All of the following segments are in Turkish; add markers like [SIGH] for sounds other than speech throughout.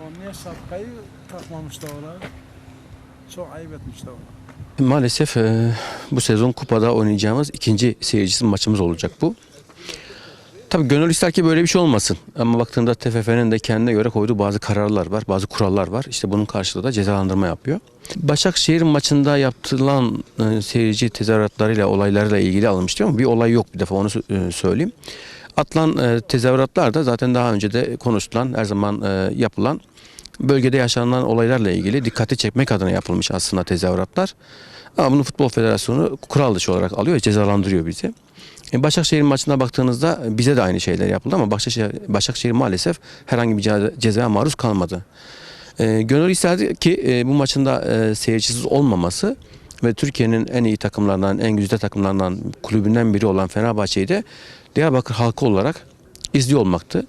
O niye şapkayı takmamışlar oraya? Çok ayıp etmişler ona. Maalesef e, bu sezon kupada oynayacağımız ikinci seyircisiz maçımız olacak bu. Tabii gönül ister ki böyle bir şey olmasın. Ama baktığında TFF'nin de kendine göre koyduğu bazı kararlar var, bazı kurallar var. İşte bunun karşılığı da cezalandırma yapıyor. Başakşehir maçında yapılan e, seyirci tezahüratlarıyla, olaylarıyla ilgili alınmıştı ama bir olay yok bir defa onu e, söyleyeyim. Atılan e, tezahüratlar da zaten daha önce de konuşulan, her zaman e, yapılan bölgede yaşanılan olaylarla ilgili dikkati çekmek adına yapılmış aslında tezahüratlar. Ama bunu Futbol Federasyonu kural dışı olarak alıyor cezalandırıyor bizi. E, Başakşehir maçına baktığınızda bize de aynı şeyler yapıldı ama Başakşehir, Başakşehir maalesef herhangi bir ce- cezaya maruz kalmadı. E, gönül isterdi ki e, bu maçın da e, seyircisiz olmaması ve Türkiye'nin en iyi takımlarından, en güzide takımlarından, kulübünden biri olan Fenerbahçe'yi de Diyarbakır halkı olarak izliyor olmaktı.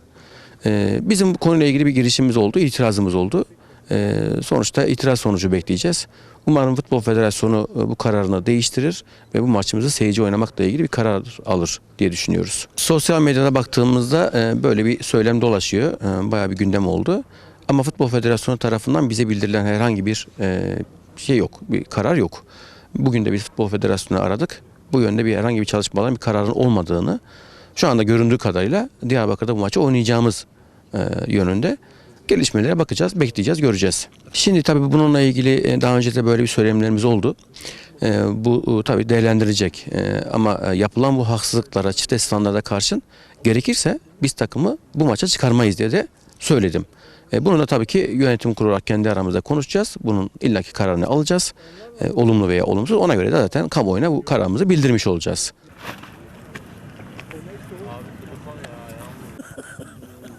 E, bizim bu konuyla ilgili bir girişimimiz oldu, itirazımız oldu. E, sonuçta itiraz sonucu bekleyeceğiz. Umarım Futbol Federasyonu e, bu kararını değiştirir ve bu maçımızı seyirci oynamakla ilgili bir karar alır diye düşünüyoruz. Sosyal medyada baktığımızda e, böyle bir söylem dolaşıyor. E, Bayağı bir gündem oldu. Ama Futbol Federasyonu tarafından bize bildirilen herhangi bir şey yok, bir karar yok. Bugün de biz Futbol Federasyonu'nu aradık. Bu yönde bir herhangi bir çalışmaların bir kararın olmadığını, şu anda göründüğü kadarıyla Diyarbakır'da bu maçı oynayacağımız e, yönünde gelişmelere bakacağız, bekleyeceğiz, göreceğiz. Şimdi tabii bununla ilgili e, daha önce de böyle bir söylemlerimiz oldu. E, Bu e, tabii değerlendirilecek ama yapılan bu haksızlıklara, çifte standarda karşın gerekirse biz takımı bu maça çıkarmayız diye de söyledim. Bunu da tabii ki yönetim kurulu olarak kendi aramızda konuşacağız. Bunun illaki kararını alacağız. Olumlu veya olumsuz. Ona göre de zaten kamuoyuna bu kararımızı bildirmiş olacağız. Abi telefon ya. Yağmur. [LAUGHS]